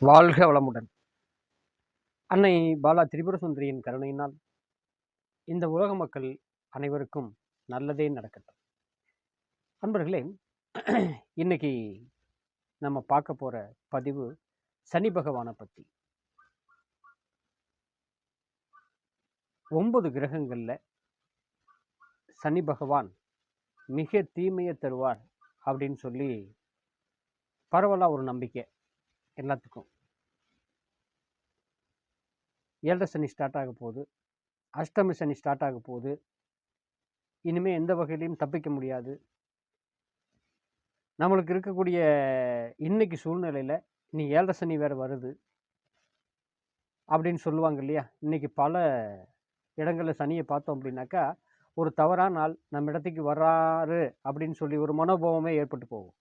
வாழ்க வளமுடன். அன்னை பாலா திரிபுர சுந்தரியின் கருணையினால் இந்த உலக மக்கள் அனைவருக்கும் நல்லதே நடக்கட்டும். அன்பர்களே இன்னைக்கு நம்ம பார்க்க போகிற பதிவு சனி பகவானை பற்றி ஒன்பது கிரகங்களில் சனி பகவான் மிக தீமையை தருவார் அப்படின்னு சொல்லி பரவலாக ஒரு நம்பிக்கை எல்லாத்துக்கும். ஏழரை சனி ஸ்டார்ட் ஆக போகுது. அஷ்டமி சனி ஸ்டார்ட் ஆக போகுது. இனிமேல் எந்த வகையிலையும் தப்பிக்க முடியாது. நம்மளுக்கு இருக்கக்கூடிய இன்னைக்கு சூழ்நிலையில் நீ ஏழரை சனி வேறு வருது அப்படின்னு சொல்லுவாங்க இல்லையா? இன்னைக்கு பல இடங்களில் சனியை பார்த்தோம் அப்படின்னாக்கா ஒரு தவறான நாள் நம்ம இடத்துக்கு வர்றாரு அப்படின்னு சொல்லி ஒரு மனோபாவமே ஏற்பட்டு போகும்.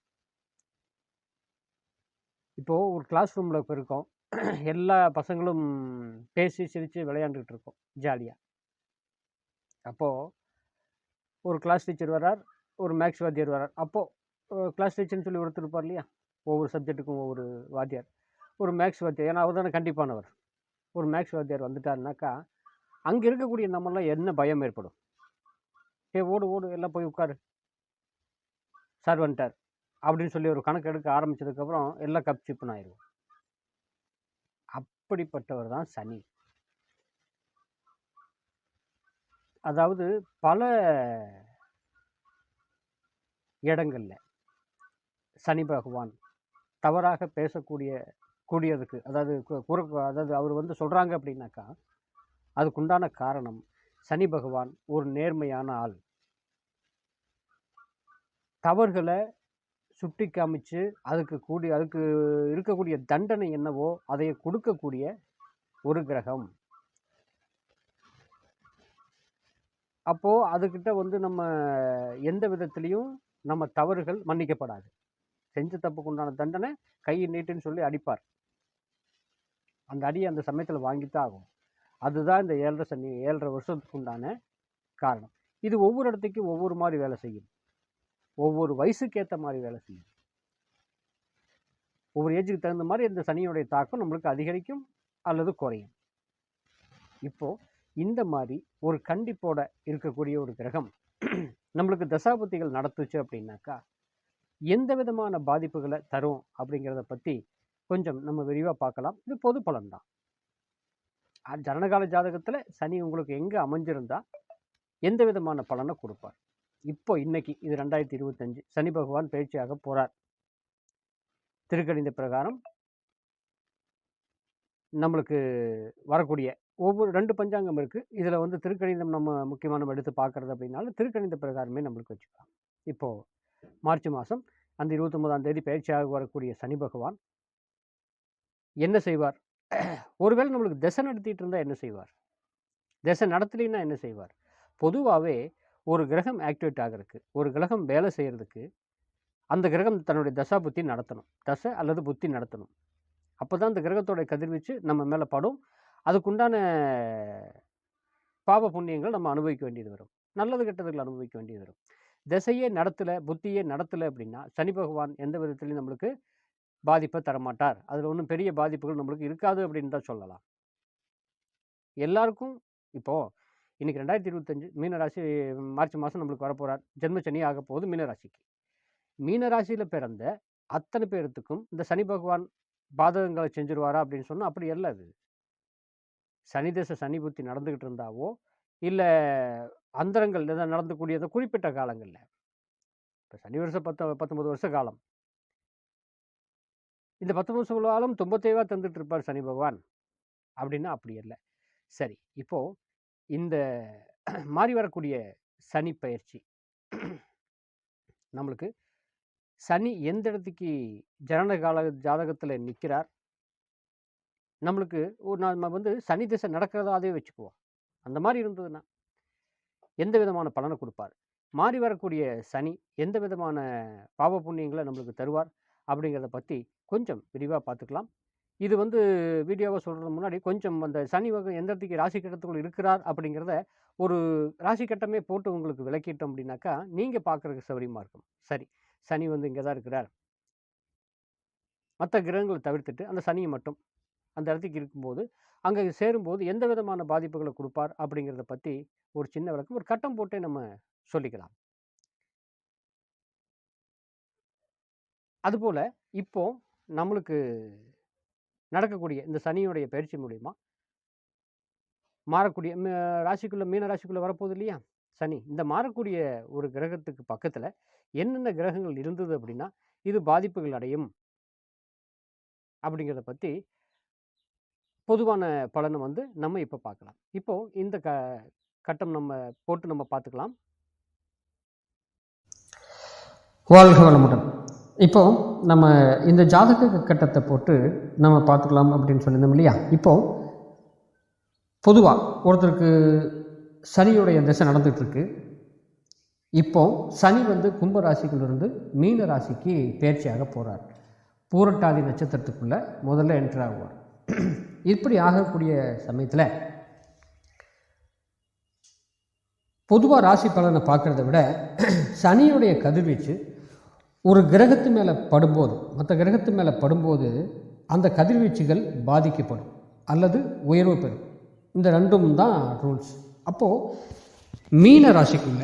இப்போது ஒரு கிளாஸ் ரூமில் இப்போ இருக்கோம். எல்லா பசங்களும் பேசி சிரித்து விளையாண்டுக்கிட்டு இருக்கோம் ஜாலியாக அப்போது ஒரு கிளாஸ் டீச்சர் வர்றார் ஒரு மேக்ஸ் வாத்தியார் வர்றார். அப்போது கிளாஸ் டீச்சர்னு சொல்லி ஒருத்தருப்பார் இல்லையா ஒவ்வொரு சப்ஜெக்ட்டுக்கும் ஒவ்வொரு வாத்தியார். ஒரு மேக்ஸ் வாத்தியார் ஏன்னா அவர் தானே கண்டிப்பானவர். ஒரு மேக்ஸ் வாத்தியார் வந்துட்டாருனாக்கா அங்கே இருக்கக்கூடிய நம்மளாம் என்ன பயம் ஏற்படும்? ஏ ஓடு ஓடு எல்லாம் போய் உட்காரு. சார் வந்துட்டார். அப்படின்னு சொல்லி ஒரு கணக்கு எடுக்க ஆரம்பிச்சதுக்கப்புறம் எல்லாம் கப் சிப்புன்னு ஆயிடும் அப்படிப்பட்டவர் தான் சனி. அதாவது பல இடங்களில் சனி பகவான் தவறாக பேசக்கூடிய கூடியதுக்கு அதாவது கு- அதாவது அவர் வந்து சொல்கிறாங்க அப்படின்னாக்கா அதுக்குண்டான காரணம் சனி பகவான் ஒரு நேர்மையான ஆள். தவறுகளை சுட்டி காமிச்சு அதுக்கு கூடிய அதுக்கு இருக்கக்கூடிய தண்டனை என்னவோ அதை கொடுக்கக்கூடிய ஒரு கிரகம். அப்போது அதுக்கிட்ட வந்து நம்ம எந்த விதத்துலேயும் நம்ம தவறுகள் மன்னிக்கப்படாது. செஞ்ச தப்புக்கு உண்டான தண்டனை கை நீட்டுன்னு சொல்லி அடிப்பார். அந்த அடியை அந்த சமயத்தில் வாங்கித்தான் ஆகும் அதுதான் இந்த ஏழரை சனி ஏழரை வருஷத்துக்கு உண்டான காரணம். இது ஒவ்வொரு இடத்துக்கும் ஒவ்வொரு மாதிரி வேலை செய்யும். ஒவ்வொரு வயசுக்கு ஏற்ற மாதிரி வேலை செய்யும். ஒவ்வொரு ஏஜுக்கு தகுந்த மாதிரி இந்த சனியுடைய தாக்கம் நம்மளுக்கு அதிகரிக்கும் அல்லது குறையும். இப்போது இந்த மாதிரி ஒரு கண்டிப்போட இருக்கக்கூடிய ஒரு கிரகம் நம்மளுக்கு தசாபத்திகள் நடத்துச்சு அப்படின்னாக்கா எந்த விதமான பாதிப்புகளை தரும் அப்படிங்கிறத பற்றி கொஞ்சம் நம்ம விரிவாக பார்க்கலாம். இது பொது பலன்தான். ஜனனகால ஜாதகத்தில் சனி உங்களுக்கு எங்கே அமைஞ்சிருந்தா எந்த விதமான பலனை கொடுப்பார்? இப்போ இன்னைக்கு இது ரெண்டாயிரத்தி இருபத்தஞ்சு. சனி பகவான் பயிற்சியாக போறார். திருக்கணித பிரகாரம் நம்மளுக்கு வரக்கூடிய ஒவ்வொரு ரெண்டு பஞ்சாங்கம் இருக்குது இதில் வந்து திருக்கணிதம் நம்ம முக்கியமாக நம்ம எடுத்து பார்க்கறது அப்படின்னாலும் திருக்கணித பிரகாரமே நம்மளுக்கு வச்சுக்கலாம். இப்போது மார்ச் மாதம் அந்த இருபத்தொம்போதாம் தேதி பயிற்சியாக வரக்கூடிய சனி பகவான் என்ன செய்வார்? ஒருவேளை நம்மளுக்கு திசை நடத்திட்டு இருந்தால் என்ன செய்வார்? திசை நடத்தலைன்னா என்ன செய்வார்? பொதுவாகவே ஒரு கிரகம் ஆக்டிவேட் ஆகிறதுக்கு ஒரு கிரகம் வேலை செய்கிறதுக்கு அந்த கிரகம் தன்னுடைய தசா புத்தி நடத்தணும். தசை அல்லது புத்தி நடத்தணும். அப்போ தான் அந்த கிரகத்தோட கதிர்வீச்சு நம்ம மேலே படும். அதுக்குண்டான பாவ புண்ணியங்கள் நம்ம அனுபவிக்க வேண்டியது வரும். நல்லது கெட்டதுகள் அனுபவிக்க வேண்டியது வரும். திசையே நடத்தலை புத்தியே நடத்தலை அப்படின்னா சனி பகவான் எந்த விதத்துலையும் நம்மளுக்கு பாதிப்பை தரமாட்டார். அதில் ஒன்றும் பெரிய பாதிப்புகள் நம்மளுக்கு இருக்காது அப்படின்னு தான் சொல்லலாம். எல்லாருக்கும் இப்போது இன்றைக்கி ரெண்டாயிரத்தி இருபத்தஞ்சு மீனராசி மார்ச் மாதம் நம்மளுக்கு வரப்போகிறார் ஜென்ம சனி ஆக போகுது மீனராசிக்கு. மீனராசியில் பிறந்த அத்தனை பேர்த்துக்கும் இந்த சனி பகவான் பாதகங்களை செஞ்சிருவாரா அப்படின்னு சொன்னால் அப்படி இல்லை அது. சனி தசை சனி புத்தி நடந்துக்கிட்டு இருந்தாவோ இல்லை அந்தரங்கள் எதாவது நடந்துக்கூடியதோ குறிப்பிட்ட காலங்களில். இப்போ சனி வருஷம் பத்து பத்தொம்பது வருஷ காலம். இந்த பத்தொம்பது வருஷ காலம் தொண்ணூத்தேவா தந்துட்டு இருப்பார் சனி பகவான். அப்படின்னா அப்படி இல்லை சரி இப்போது இந்த மாறி வரக்கூடிய சனி பயிற்சி. நம்மளுக்கு சனி எந்த இடத்துக்கு ஜனன கால ஜாதகத்தில் நிற்கிறார் நம்மளுக்கு ஒரு நம்ம வந்து சனி திசை நடக்கிறதாவே வச்சுக்குவோம். அந்த மாதிரி இருந்ததுன்னா எந்த விதமான பலனை கொடுப்பார்? மாறி வரக்கூடிய சனி எந்த விதமான பாவ புண்ணியங்களை நம்மளுக்கு தருவார்? அப்படிங்கிறத பற்றி கொஞ்சம் விரிவாக பார்த்துக்கலாம். இது வந்து வீடியோவை சொல்கிறது முன்னாடி கொஞ்சம் அந்த சனி வகை எந்த இடத்துக்கு ராசி கட்டத்துக்குள் இருக்கிறார் அப்படிங்கிறத ஒரு ராசி கட்டமே போட்டு உங்களுக்கு விளக்கிட்டோம் அப்படின்னாக்கா நீங்கள் பார்க்குறதுக்கு சௌரியமாக இருக்கும். சரி சனி வந்து இங்கே தான் இருக்கிறார். மற்ற கிரகங்களை தவிர்த்துட்டு அந்த சனியை மட்டும் அந்த இடத்துக்கு இருக்கும்போது அங்கே சேரும்போது எந்த விதமான பாதிப்புகளை கொடுப்பார் அப்படிங்கிறத பற்றி ஒரு சின்ன விளக்கம் ஒரு கட்டம் போட்டே நம்ம சொல்லிக்கலாம். அதுபோல் இப்போ நம்மளுக்கு நடக்கக்கூடிய இந்த சனியுடைய பயிற்சி மூலிமா மாறக்கூடிய ம- மீன ராசிக்குள்ளே வரப்போகுது இல்லையா? சனி. இந்த மாறக்கூடிய ஒரு கிரகத்துக்கு பக்கத்தில் என்னென்ன கிரகங்கள் இருந்தது அப்படின்னா இது பாதிப்புகள் அடையும். அப்படிங்கிறத பற்றி பொதுவான பலனை வந்து நம்ம இப்போ பார்க்கலாம். இப்போ இந்த க கட்டம் நம்ம போட்டு நம்ம பார்த்துக்கலாம். வாழ்க வளமுடன். இப்போ நம்ம இந்த ஜாதக கட்டத்தை போட்டு நம்ம பார்த்துக்கலாம் அப்படின்னு சொல்லியிருந்தோம் இல்லையா? இப்போ பொதுவாக ஒருத்தருக்கு சனியுடைய திசை நடந்துகிட்ருக்கு. இப்போது இப்போ சனி வந்து கும்ப ராசிக்குள்ளிருந்து மீன ராசிக்கு பயிற்சியாக போகிறார் பூரட்டாதி நட்சத்திரத்துக்குள்ளே முதல்ல என்டர் ஆகுவார் இப்படி ஆகக்கூடிய சமயத்தில் பொதுவாக ராசி பலனை பார்க்குறத விட சனியுடைய கதிர்வீச்சு ஒரு கிரகத்து மேலே படும்போது மற்ற கிரகத்து மேலே படும்போது அந்த கதிர்வீச்சுகள் பாதிக்கப்படும் அல்லது உயர்வு பெறும். இந்த ரெண்டும் தான் ரூல்ஸ் அப்போது மீன ராசிக்குள்ள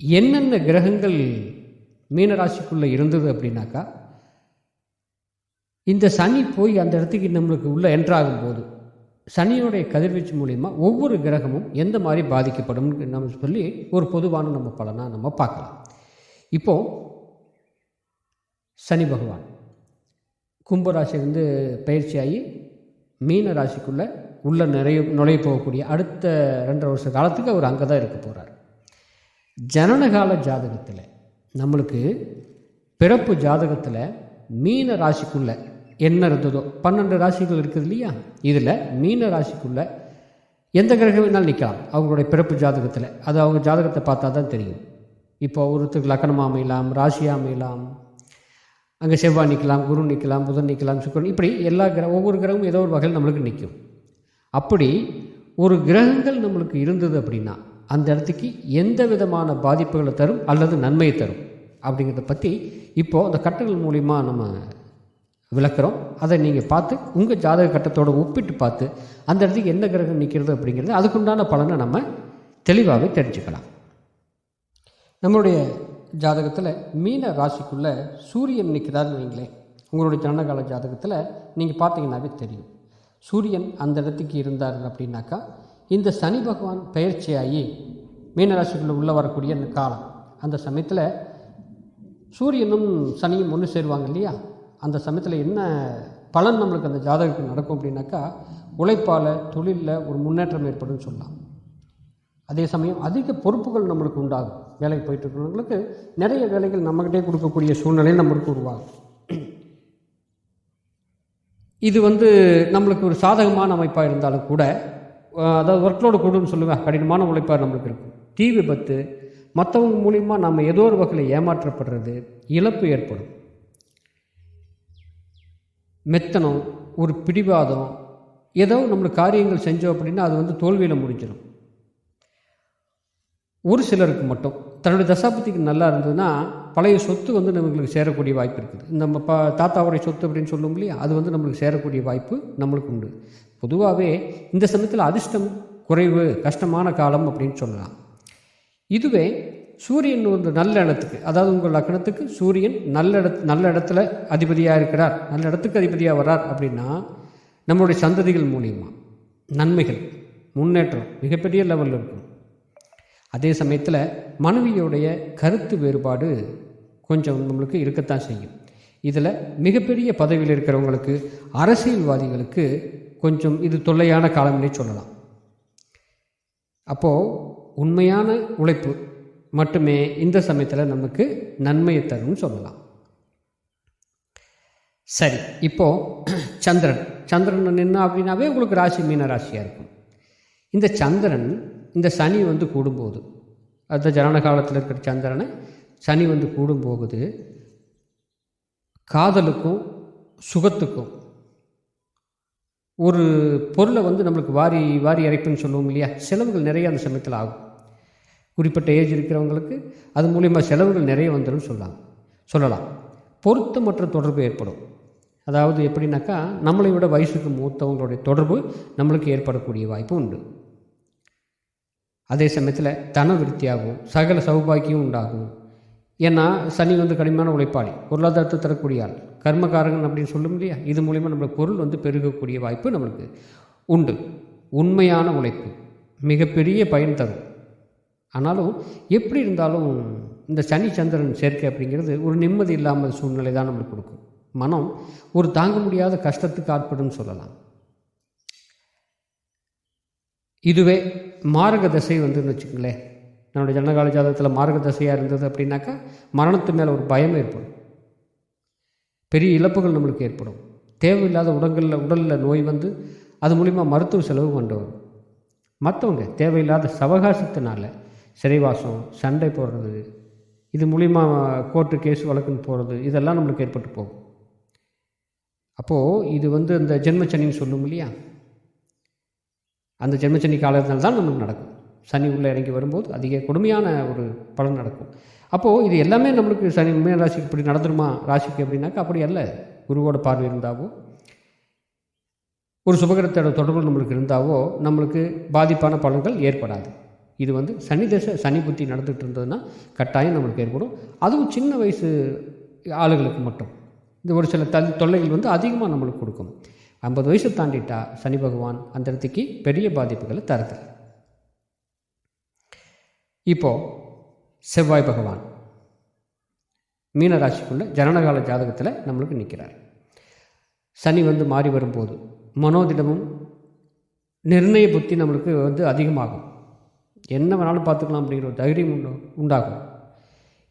என்னென்ன கிரகங்கள் மீன ராசிக்குள்ளே இருந்தது அப்படின்னாக்கா இந்த சனி போய் அந்த இடத்துக்கு நம்மளுக்கு உள்ள என்ட்ராகும் போது சனியோடைய கதிர்வீச்சு மூலிமா ஒவ்வொரு கிரகமும் எந்த மாதிரி பாதிக்கப்படும் நம்ம சொல்லி ஒரு பொதுவான நம்ம பலனாக நம்ம பார்க்கலாம். இப்போ சனி பகவான். கும்பராசி வந்து பயிற்சியாகி மீன ராசிக்குள்ளே உள்ள நிறைய நுழைய போகக்கூடிய அடுத்த ரெண்டரை வருஷ காலத்துக்கு அவர் அங்கே தான் இருக்க போகிறார் ஜனனகால ஜாதகத்தில் நம்மளுக்கு பிறப்பு ஜாதகத்தில் மீன ராசிக்குள்ளே என்ன இருந்ததோ பன்னெண்டு ராசிகள் இருக்குது இல்லையா? இதில் மீன ராசிக்குள்ளே எந்த கிரகம் வேணாலும் நிற்கலாம். அவங்களுடைய பிறப்பு ஜாதகத்தில். அது அவங்க ஜாதகத்தை பார்த்தா தான் தெரியும். இப்போ ஒருத்தருக்கு லக்கணமாக அமையலாம் ராசியாக அமையலாம் அங்கே செவ்வாய் நிற்கலாம் குரு நிற்கலாம் புதன் நிற்கலாம் சுக்கரன் இப்படி எல்லா கிரக ஒவ்வொரு கிரகமும் ஏதோ ஒரு வகையில் நம்மளுக்கு நிற்கும். அப்படி ஒரு கிரகங்கள் நம்மளுக்கு இருந்தது அப்படின்னா அந்த இடத்துக்கு எந்த விதமான பாதிப்புகளை தரும் அல்லது நன்மையை தரும் அப்படிங்கிறத பற்றி இப்போது அந்த கட்டங்கள் மூலிமா நம்ம விளக்குறோம். அதை நீங்கள் பார்த்து உங்கள் ஜாதக கட்டத்தோடு ஒப்பிட்டு பார்த்து அந்த இடத்துக்கு என்ன கிரகம் நிற்கிறது அப்படிங்கிறது அதுக்குண்டான பலனை நம்ம தெளிவாகவே தெரிஞ்சுக்கலாம். நம்மளுடைய ஜாதகத்தில் மீன ராசிக்குள்ளே சூரியன் நிற்கிறாருன்னு வைங்களேன் உங்களுடைய ஜனகால ஜாதகத்தில் நீங்கள் பார்த்தீங்கன்னாவே தெரியும். சூரியன் அந்த இடத்துக்கு இருந்தார் அப்படின்னாக்கா இந்த சனி பகவான் பயிற்சியாகி மீனராசிக்குள்ளே உள்ளே வரக்கூடிய அந்த காலம் அந்த சமயத்தில் சூரியனும் சனியும் ஒன்று சேருவாங்க இல்லையா? அந்த சமயத்தில் என்ன பலன் நம்மளுக்கு அந்த ஜாதகத்துக்கு நடக்கும் அப்படின்னாக்கா உழைப்பால் தொழிலில் ஒரு முன்னேற்றம் ஏற்படும் சொல்லலாம். அதே சமயம் அதிக பொறுப்புகள் நம்மளுக்கு உண்டாகும். வேலைக்கு போயிட்டு இருக்கிறவங்களுக்கு நிறைய வேலைகள் நம்மகிட்டே கொடுக்கக்கூடிய சூழ்நிலை நம்மளுக்கு உருவாகும். இது வந்து நம்மளுக்கு ஒரு சாதகமான அமைப்பாக இருந்தாலும் கூட அதாவது ஒர்க்லோடு கூடுன்னு சொல்லுவேன். கடினமான உழைப்பாக நம்மளுக்கு இருக்கும். தீ விபத்து மற்றவங்க மூலிமா நம்ம ஏதோ ஒரு வகையில் ஏமாற்றப்படுறது இழப்பு ஏற்படும். மெத்தனம் ஒரு பிடிவாதம் ஏதோ நம்மளுக்கு காரியங்கள் செஞ்சோம் அப்படின்னா அது வந்து தோல்வியில் முடிஞ்சிடும் ஒரு சிலருக்கு மட்டும். தன்னுடைய தசாபதிக்கு நல்லா இருந்ததுன்னா பழைய சொத்து வந்து நம்மளுக்கு சேரக்கூடிய வாய்ப்பு இருக்குது. நம்ம ப தாத்தாவுடைய சொத்து அப்படின்னு சொல்லும் இல்லையா? அது வந்து நம்மளுக்கு சேரக்கூடிய வாய்ப்பு நம்மளுக்கு உண்டு. பொதுவாகவே இந்த சமயத்தில் அதிர்ஷ்டம் குறைவு கஷ்டமான காலம் அப்படின்னு சொல்லலாம். இதுவே சூரியன் ஒரு நல்ல இடத்துக்கு அதாவது உங்கள் லக்னத்துக்கு சூரியன் நல்ல இடத் நல்ல இடத்துல அதிபதியாக இருக்கிறார் நல்ல இடத்துக்கு அதிபதியாக வரார் அப்படின்னா நம்மளுடைய சந்ததிகள் மூலியமாக நன்மைகள் முன்னேற்றம் மிகப்பெரிய லெவலில் இருக்கும். அதே சமயத்தில் மனைவியோடைய கருத்து வேறுபாடு கொஞ்சம் நம்மளுக்கு இருக்கத்தான் செய்யும். இதில் மிகப்பெரிய பதவியில் இருக்கிறவங்களுக்கு அரசியல்வாதிகளுக்கு கொஞ்சம் இது தொல்லையான காலம்னே சொல்லலாம். அப்போது உண்மையான உழைப்பு மட்டுமே இந்த சமயத்தில் நமக்கு நன்மையை தரும்னு சொல்லலாம். சரி இப்போது சந்திரன். சந்திரன் நின்னா அப்படின்னாவே உங்களுக்கு ராசி மீன ராசியாக இருக்கும். இந்த சந்திரன் இந்த சனி வந்து கூடும்போது அடுத்த ஜனன காலத்தில் இருக்கிற சந்திரனை சனி வந்து கூடும் போகுது காதலுக்கும் சுகத்துக்கும். ஒரு பொருளை வந்து நம்மளுக்கு வாரி வாரி இறைப்புன்னு சொல்லுவோம் இல்லையா? செலவுகள் நிறைய அந்த சமயத்தில் ஆகும். குறிப்பிட்ட ஏஜ் இருக்கிறவங்களுக்கு அது மூலிமா செலவுகள் நிறைய வந்துடும் சொல்லலாம் சொல்லலாம். பொருத்தமற்ற தொடர்பு ஏற்படும். அதாவது எப்படின்னாக்கா நம்மளை விட வயசுக்கு மூத்தவங்களுடைய தொடர்பு நம்மளுக்கு ஏற்படக்கூடிய வாய்ப்பு உண்டு. அதே சமயத்தில் தன விருத்தியாகும் சகல சௌபாக்கியம் உண்டாகும். ஏன்னா சனி வந்து கடுமையான உழைப்பாளி. பொருளாதாரத்தை தரக்கூடிய ஆள். கர்மகாரகன் அப்படின்னு சொல்லும் இல்லையா? இது மூலிமா நம்மளுக்கு பொருள் வந்து பெருகக்கூடிய வாய்ப்பு நம்மளுக்கு உண்டு. உண்மையான உழைப்பு மிகப்பெரிய பயன் தரும். ஆனாலும் எப்படி இருந்தாலும் இந்த சனி சந்திரன் சேர்க்கை அப்படிங்கிறது ஒரு நிம்மதி இல்லாமல் சூழ்நிலை தான் நம்மளுக்கு கொடுக்கும். மனம் ஒரு தாங்க முடியாத கஷ்டத்துக்கு ஆட்படும் சொல்லலாம். இதுவே மாரக தசை வந்துன்னு வச்சுக்கங்களேன். நம்மளுடைய ஜனகால ஜாதகத்தில் மார்க தசையாக இருந்தது அப்படின்னாக்கா மரணத்து மேலே ஒரு பயம் ஏற்படும். பெரிய இழப்புகள் நம்மளுக்கு ஏற்படும். தேவையில்லாத உடங்களில் உடலில் நோய் வந்து அது மூலிமா மருத்துவ செலவு கொண்டு வரும். மற்றவங்க தேவையில்லாத சவகாசத்தினால சிறைவாசம் சண்டை போடுறது இது மூலிமா கோர்ட்டு கேஸ் வழக்குன்னு போகிறது இதெல்லாம் நம்மளுக்கு ஏற்பட்டு போகும். அப்போது இது வந்து அந்த ஜென்மச்சனின்னு சொல்லும் இல்லையா? அந்த ஜென்மச்சனி காலத்தில் தான் நம்மளுக்கு நடக்கும். சனி உள்ளே இறங்கி வரும்போது அதிக கொடுமையான ஒரு பலன் நடக்கும். அப்போது இது எல்லாமே நம்மளுக்கு சனி மீன ராசிக்கு இப்படி நடந்துருமா? ராசிக்கு அப்படின்னாக்கா அப்படி அல்ல. குருவோட பார்வை இருந்தாவோ ஒரு சுபகிரத்தோட தொடர்பு நம்மளுக்கு இருந்தாவோ நம்மளுக்கு பாதிப்பான பலன்கள் ஏற்படாது. இது வந்து சனி தசை சனி புத்தி நடந்துகிட்டு இருந்ததுன்னா கட்டாயம் நம்மளுக்கு ஏற்படும். அதுவும் சின்ன வயசு ஆளுகளுக்கு மட்டும். இந்த ஒரு சில தொல்லைகள் வந்து அதிகமாக நம்மளுக்கு கொடுக்கும். ஐம்பது வயசு தாண்டிட்டா சனி பகவான் அந்த இடத்துக்கு பெரிய பாதிப்புகளை தருது இப்போது செவ்வாய் பகவான் மீனராசிக்குள்ள ஜனனகால ஜாதகத்தில் நம்மளுக்கு நிற்கிறார் சனி வந்து மாறி வரும்போது மனோதிடமும் நிர்ணய புத்தி நம்மளுக்கு வந்து அதிகமாகும். என்ன வேணாலும் பார்த்துக்கலாம் அப்படிங்கிற ஒரு தைரியம் உண்டு உண்டாகும்.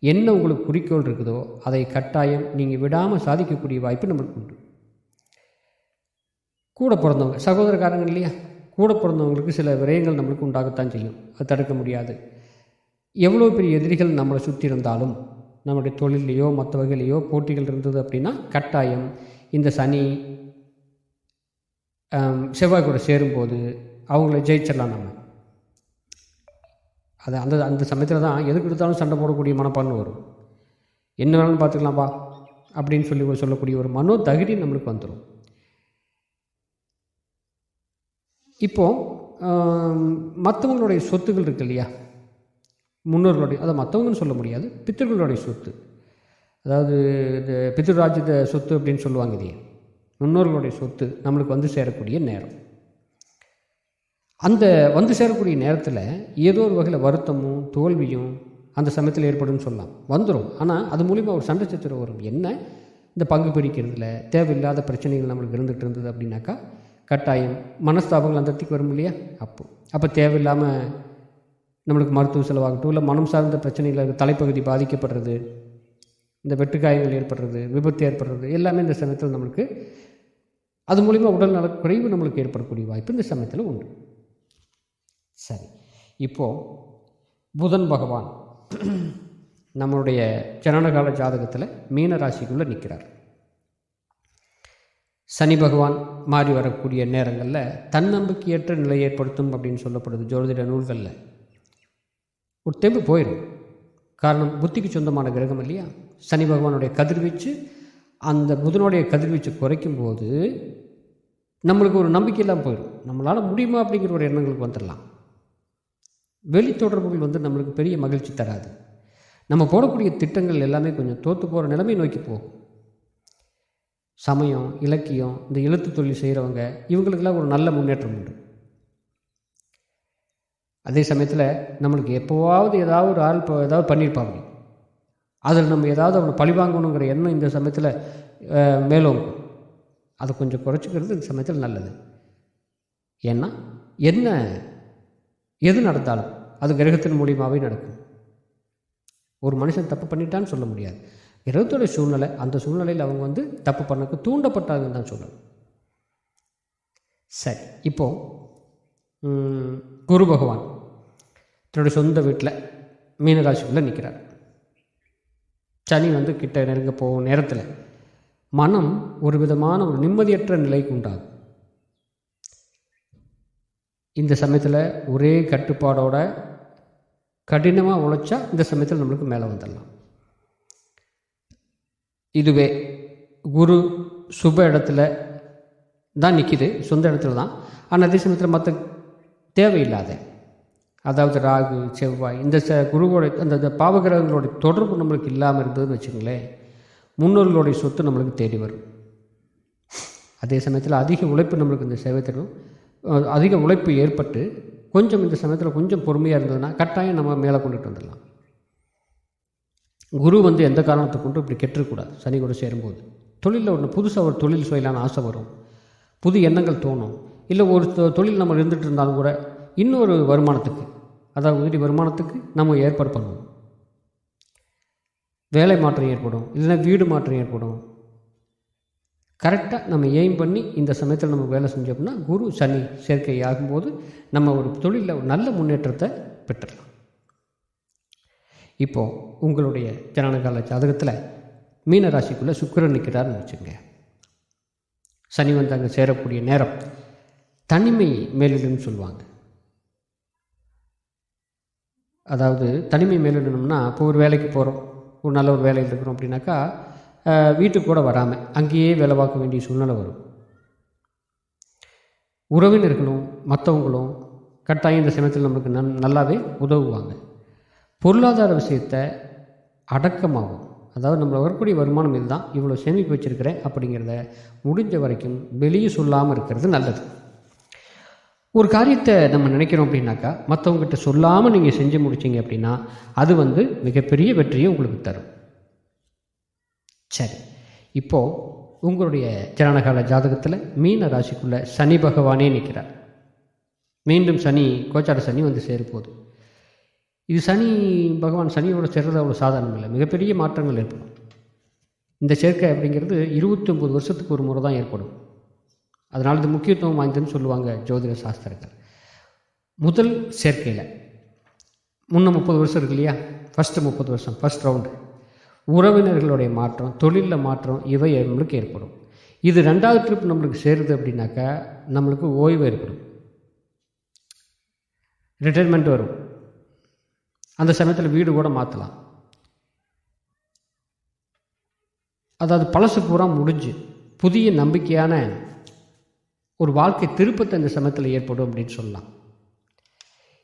என்ன உங்களுக்கு குறிக்கோள் இருக்குதோ அதை கட்டாயம் நீங்கள் விடாமல் சாதிக்கக்கூடிய வாய்ப்பு நம்மளுக்கு உண்டு. கூட பிறந்தவங்க சகோதரக்காரங்க இல்லையா? கூட பிறந்தவங்களுக்கு சில விரயங்கள் நம்மளுக்கு உண்டாகத்தான் செய்யும். அது தடுக்க முடியாது. எவ்வளோ பெரிய எதிரிகள் நம்மளை சுற்றி இருந்தாலும் நம்முடைய தொழிலையோ மற்ற வகையிலையோ போட்டிகள் இருந்தது அப்படின்னா கட்டாயம் இந்த சனி செவ்வாய் கூட சேரும்போது அவங்கள ஜெயிச்சிடலாம் நம்ம. அது அந்த அந்த சமயத்தில் தான் எதுக்கு எடுத்தாலும் சண்டை போடக்கூடிய மனப்பான்மை வரும். என்ன வேணாலும் பார்த்துக்கலாம்ப்பா அப்படின்னு சொல்லி சொல்லக்கூடிய ஒரு மனோ தகுதி நம்மளுக்கு வந்துடும் இப்போது மற்றவங்களுடைய சொத்துகள் இருக்கு இல்லையா? முன்னோர்களுடைய அதை மற்றவங்கன்னு சொல்ல முடியாது பித்தர்களுடைய சொத்து. அதாவது இந்த பித்ருராஜ்யத சொத்து அப்படின்னு சொல்லுவாங்க இதையே முன்னோர்களுடைய சொத்து நம்மளுக்கு வந்து சேரக்கூடிய நேரம். அந்த வந்து சேரக்கூடிய நேரத்தில் ஏதோ ஒரு வகையில் வருத்தமும் தோல்வியும் அந்த சமயத்தில் ஏற்படும் சொல்லலாம். வந்துடும் ஆனால் அது மூலிமா ஒரு சண்டை சச்சரவு வரும். என்ன? இந்த பங்கு பிரிக்கிறதுல தேவையில்லாத பிரச்சனைகள் நம்மளுக்கு இருந்துகிட்டு இருந்தது அப்படின்னாக்கா கட்டாயம் மனஸ்தாபங்கள் அந்தத்துக்கு வரும் இல்லையா? அப்போது அப்போ தேவையில்லாமல் நம்மளுக்கு மருத்துவ செலவாகட்டும் இல்லை மனம் சார்ந்த பிரச்சனைகள் தலைப்பகுதி பாதிக்கப்படுறது இந்த வெட்டுக்காயங்கள் ஏற்படுறது விபத்து ஏற்படுறது எல்லாமே இந்த சமயத்தில் நம்மளுக்கு அது மூலிமா உடல் நலக்குறைவு நம்மளுக்கு ஏற்படக்கூடிய வாய்ப்பு இந்த சமயத்தில் உண்டு. சரி. இப்போது புதன் பகவான் நம்மளுடைய ஜனனகால ஜாதகத்தில் மீன ராசிக்குள்ளே நிற்கிறார் சனி பகவான் மாறி வரக்கூடிய நேரங்களில் தன்னம்பிக்கையற்ற நிலை ஏற்படுத்தும் அப்படின்னு சொல்லப்படுது ஜோதிட நூல்களில். ஒரு தெம்பு போயிடும். காரணம் புத்திக்கு சொந்தமான கிரகம் இல்லையா? சனி பகவானுடைய கதிர்வீச்சு அந்த புதனுடைய கதிர்வீச்சு குறைக்கும் போது நம்மளுக்கு ஒரு நம்பிக்கையெல்லாம் போயிடும். நம்மளால் முடியுமா அப்படிங்கிற ஒரு எண்ணங்களுக்கு வந்துடலாம். வெளி தொடர்புகள் வந்து நம்மளுக்கு பெரிய மகிழ்ச்சி தராது. நம்ம போடக்கூடிய திட்டங்கள் எல்லாமே கொஞ்சம் தோற்று போகிற நிலைமை நோக்கி போகும். சமயம் இலக்கியம் இந்த எழுத்து தொழில் செய்கிறவங்க இவங்களுக்கெல்லாம் ஒரு நல்ல முன்னேற்றம் உண்டு. அதே சமயத்தில் நம்மளுக்கு எப்போவாவது ஏதாவது ஒரு ஆள் இப்போ ஏதாவது பண்ணியிருப்பாங்க அதில் நம்ம ஏதாவது அவனை பழிவாங்கணுங்கிற எண்ணம் இந்த சமயத்தில் மேலோங்கும். அதை கொஞ்சம் குறைச்சிக்கிறது இந்த சமயத்தில் நல்லது. ஏன்னா என்ன எது நடந்தாலும் அது கிரகத்தின் மூலியமாகவே நடக்கும். ஒரு மனுஷன் தப்பு பண்ணிட்டான்னு சொல்ல முடியாது. கிரகத்தோட சூழ்நிலை அந்த சூழ்நிலையில் அவங்க வந்து தப்பு பண்ணக்கு தூண்டப்பட்டாங்கன்னு தான் சொல்லணும். சரி இப்போது குரு பகவான் தன்னுடைய சொந்த வீட்டில் மீனராசிக்குள்ளே நிற்கிறார் சனி வந்து கிட்ட நெருங்க போகும் நேரத்தில் மனம் ஒரு விதமான ஒரு நிம்மதியற்ற நிலைக்கு உண்டாகும். இந்த சமயத்தில் ஒரே கட்டுப்பாடோட கடினமாக உழைச்சா இந்த சமயத்தில் நம்மளுக்கு மேலே வந்துடலாம். இதுவே குரு சுப இடத்துல தான் நிற்கிது சொந்த இடத்துல தான். ஆனால் அதே சமயத்தில் மற்ற தேவையில்லாத அதாவது ராகு செவ்வாய் இந்த ச குருவோட அந்த பாவகிரகங்களோட தொடர்பு நம்மளுக்கு இல்லாமல் இருந்ததுன்னு வச்சுங்களேன் முன்னோர்களுடைய சொத்து நம்மளுக்கு தேடி வரும். அதே சமயத்தில் அதிக உழைப்பு நம்மளுக்கு இந்த சேவை தரும். அதிக உழைப்பு ஏற்பட்டு கொஞ்சம் இந்த சமயத்தில் கொஞ்சம் பொறுமையாக இருந்ததுன்னா கட்டாயம் நம்ம மேலே கொண்டுட்டு வந்துடலாம். குரு வந்து எந்த காரணத்தை கொண்டு இப்படி கெட்டுறக்கூடாது. சனி கூட சேரும்போது. தொழிலில் ஒன்று புதுசாக ஒரு தொழில் செய்யலான்னு ஆசை வரும். புது எண்ணங்கள் தோணும். இல்லை ஒரு தொழில் நம்ம இருந்துகிட்டு இருந்தாலும் கூட இன்னொரு வருமானத்துக்கு அதாவது உதிரி வருமானத்துக்கு நம்ம ஏற்பாடு பண்ணுவோம். வேலை மாற்றம் ஏற்படும். இல்லைன்னா வீடு மாற்றம் ஏற்படும். கரெக்டாக நம்ம எய்ம் பண்ணி இந்த சமயத்தில் நம்ம வேலை செஞ்சோம்னா குரு சனி சேர்க்கை ஆகும்போது நம்ம ஒரு தொழிலில் ஒரு நல்ல முன்னேற்றத்தை பெற்றுடலாம் இப்போது உங்களுடைய ஜனனகால ஜாதகத்தில் மீன ராசிக்குள்ளே சுக்கரன் நிற்கிறாருன்னு வச்சுங்க சனி வந்து அங்கே சேரக்கூடிய நேரம் தனிமை மேலிடுன்னு சொல்லுவாங்க. அதாவது தனிமை மேலிடணும்னா இப்போ ஒரு வேலைக்கு போகிறோம் ஒரு நல்ல ஒரு வேலையில் இருக்கிறோம் அப்படின்னாக்கா வீட்டுக்கு கூட வராமல் அங்கேயே வேலை பார்க்க வேண்டிய சூழ்நிலை வரும். உறவினர்களும் மற்றவங்களும் கட்டாயம் இந்த சமயத்தில் நம்மளுக்கு நன் நல்லாவே உதவுவாங்க. பொருளாதார விஷயத்தை அடக்கமாகும். அதாவது நம்மளை வரக்கூடிய வருமானம் இதுதான். இவ்வளோ சேமிப்பு வச்சுருக்கிறேன் அப்படிங்கிறத முடிஞ்ச வரைக்கும் வெளியே சொல்லாமல் இருக்கிறது நல்லது. ஒரு காரியத்தை நம்ம நினைக்கிறோம் அப்படின்னாக்கா மற்றவங்ககிட்ட சொல்லாமல் நீங்கள் செஞ்சு முடிச்சீங்க அப்படின்னா அது வந்து மிகப்பெரிய வெற்றியை உங்களுக்கு தரும். சரி. இப்போது உங்களுடைய ஜனனகால ஜாதகத்தில் மீன ராசிக்குள்ளே சனி பகவானே நிற்கிறார் மீண்டும் சனி கோச்சார சனி வந்து சேரும்போது இது சனி பகவான் சனியோட சேர்றது அவ்வளோ சாதாரணம் இல்லை. மிகப்பெரிய மாற்றங்கள் ஏற்படும். இந்த சேர்க்கை அப்படிங்கிறது இருபத்தி ஒம்பது வருஷத்துக்கு ஒரு முறை தான் ஏற்படும். அதனால் இது முக்கியத்துவம் வாய்ந்ததுன்னு சொல்லுவாங்க ஜோதிட சாஸ்திரங்கள். முதல் சேர்க்கையில் முன்ன முப்பது வருஷம் இருக்கு இல்லையா? ஃபஸ்ட்டு முப்பது வருஷம் ஃபஸ்ட் ரவுண்டு உறவினர்களுடைய மாற்றம் தொழிலில் மாற்றம் இவை நம்மளுக்கு ஏற்படும். இது ரெண்டாவது ட்ரிப் நம்மளுக்கு சேருது அப்படின்னாக்கா நம்மளுக்கு ஓய்வு ஏற்படும். ரிட்டைர்மெண்ட் வரும். அந்த சமயத்தில் வீடு கூட மாற்றலாம் அதாவது பழசு பூரா முடிஞ்சு புதிய நம்பிக்கையான ஒரு வாழ்க்கை திருப்பத்தை இந்த சமயத்தில் ஏற்படும் அப்படின்னு சொல்லலாம்.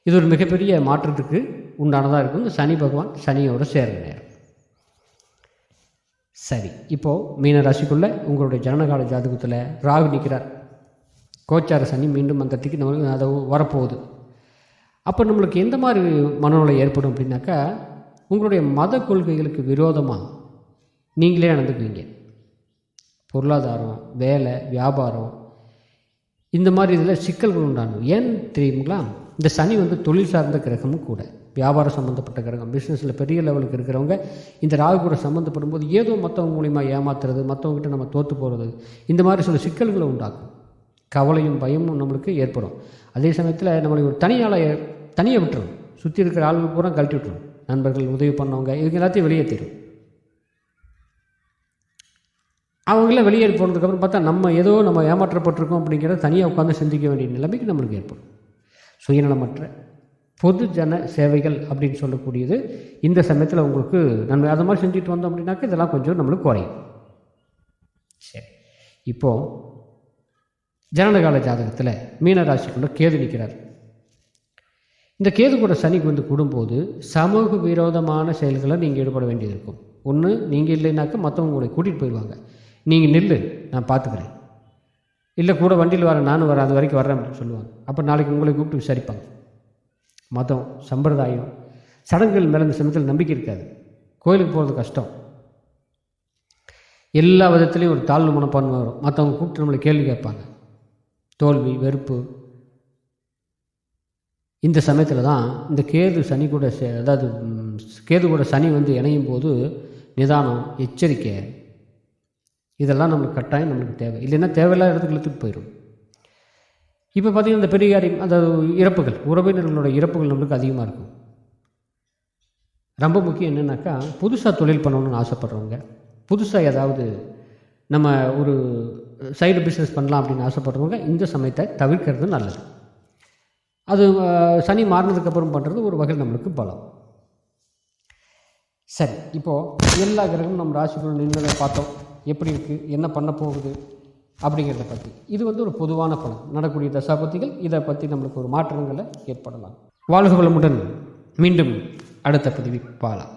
இது ஒரு மிகப்பெரிய மாற்றத்துக்கு உண்டானதாக இருக்கும். இந்த சனி பகவான் சனியோட சேர்ந்த நேரம். சரி இப்போது மீன ராசிக்குள்ளே உங்களுடைய ஜனனகால ஜாதகத்தில் ராகு நிற்கிறார் கோச்சார சனி மீண்டும் அந்த திக்கு நம்மளுக்கு அதை வரப்போகுது. அப்போ நம்மளுக்கு எந்த மாதிரி மனநிலை ஏற்படும் அப்படின்னாக்கா உங்களுடைய மத கொள்கைகளுக்கு விரோதமாக நீங்களே நடந்துக்குவீங்க. பொருளாதாரம் வேலை வியாபாரம் இந்த மாதிரி இதில் சிக்கல்கள் உண்டாகும். ஏன் தெரியுங்களா? இந்த சனி வந்து தொழில் சார்ந்த கிரகமும் கூட. வியாபாரம் சம்மந்தப்பட்ட கிரகம் பிஸ்னஸில் பெரிய லெவலுக்கு இருக்கிறவங்க இந்த ராகு கூட சம்மந்தப்படும் போது ஏதோ மற்றவங்க மூலிமா ஏமாத்துறது மற்றவங்ககிட்ட நம்ம தோற்று போகிறது இந்த மாதிரி சில சிக்கல்களை உண்டாக்கும். கவலையும் பயமும் நம்மளுக்கு ஏற்படும். அதே சமயத்தில் நம்மளை ஒரு தனியால் தனியை விட்டுரும். சுற்றி இருக்கிற ஆளுகள் பூரா கழட்டி விட்டுரும். நண்பர்கள் உதவி பண்ணவங்க இவங்க எல்லாத்தையும் வெளியேற்றிடும் அவங்களாம் வெளியேறி போனதுக்கப்புறம் பார்த்தா நம்ம ஏதோ நம்ம ஏமாற்றப்பட்டிருக்கோம் அப்படிங்கிறத தனியாக உட்காந்து சிந்திக்க வேண்டிய நிலைமைக்கு நம்மளுக்கு ஏற்படும். சுயநலமற்ற பொது ஜன சேவைகள் அப்படின்னு சொல்லக்கூடியது இந்த சமயத்தில் உங்களுக்கு நன்மை அதை மாதிரி செஞ்சுட்டு வந்தோம் அப்படின்னாக்க இதெல்லாம் கொஞ்சம் நம்மளுக்கு குறையும். சரி. இப்போது ஜனனகால ஜாதகத்தில் மீன ராசிக்குள்ள கேது நிற்கிறார் இந்த கேது கூட சனிக்கு வந்து கூடும்போது சமூக விரோதமான செயல்களை நீங்கள் ஈடுபட வேண்டியது இருக்கும். ஒன்று நீங்கள் இல்லைனாக்கா மற்றவங்க உங்களை கூட்டிகிட்டு போயிடுவாங்க. நீங்கள் நில்லு நான் பார்த்துக்கிறேன் இல்லை கூட வண்டியில் வரேன் நானும் வரேன் அது வரைக்கும் வரேன் அப்படின்னு சொல்லுவாங்க. அப்போ நாளைக்கு உங்களை கூப்பிட்டு விசாரிப்பாங்க. மதம் சம்பிரதாயம் சடங்குகள் மேலே இந்த சமயத்தில் நம்பிக்கை இருக்காது. கோயிலுக்கு போகிறது கஷ்டம். எல்லா விதத்துலேயும் ஒரு தாழ்வு மனப்பான்மை வரும். மற்றவங்க கூப்பிட்டு நம்மளை கேள்வி கேட்பாங்க. தோல்வி வெறுப்பு. இந்த சமயத்தில் தான் இந்த கேது சனி கூட சே அதாவது கேது கூட சனி வந்து இணையும் போது நிதானம் எச்சரிக்கை. இதெல்லாம் நம்மளுக்கு கட்டாயம் நம்மளுக்கு தேவை. இல்லைன்னா தேவையில்லாத இடத்துக்கு இழுத்துட்டு போயிடும் இப்போ பார்த்தீங்கன்னா இந்த பெரிய அந்த அதாவது இறப்புகள் உறவினர்களோட இறப்புகள் நம்மளுக்கு அதிகமாக இருக்கும். ரொம்ப முக்கியம் என்னென்னாக்கா புதுசாக தொழில் பண்ணணும்னு ஆசைப்பட்றவங்க புதுசாக ஏதாவது நம்ம ஒரு சைடு பிஸ்னஸ் பண்ணலாம் அப்படின்னு ஆசைப்படுறவங்க இந்த சமயத்தை தவிர்க்கிறது நல்லது. அது சனி மாறினதுக்கப்புறம் பண்ணுறது ஒரு வகையில் நம்மளுக்கு பலம். சரி இப்போது எல்லா கிரகமும் நம்ம ராசிக்குள்ள நின்றதை பார்த்தோம். எப்படி இருக்குது என்ன பண்ண போகுது? அப்படிங்கிறத பற்றி இது வந்து ஒரு பொதுவான பலன். நடக்கூடிய தசாபத்திகள் இதை பற்றி நம்மளுக்கு ஒரு மாற்றங்களை ஏற்படலாம். வாழ்க வளமுடன். மீண்டும் அடுத்த பதிவில் பாலாம்.